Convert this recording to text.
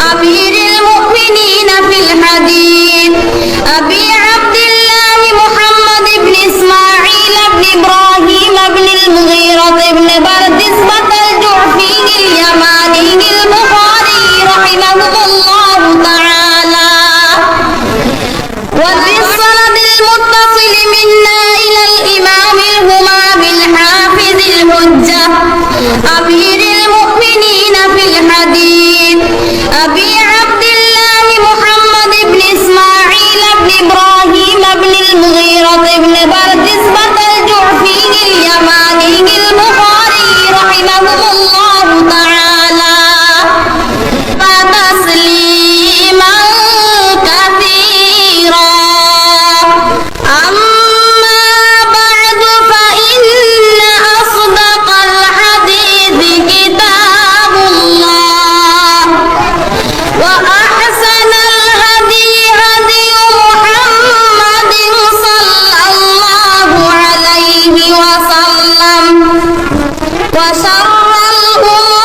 أمير المؤمنين في الحديث أبي عبد الله محمد بن إسماعيل بن إبراهيم بن المغيرة بن بردزبة الجعفي اليماني البخاري رحمه الله تعالى. وفي الصند المتقى الله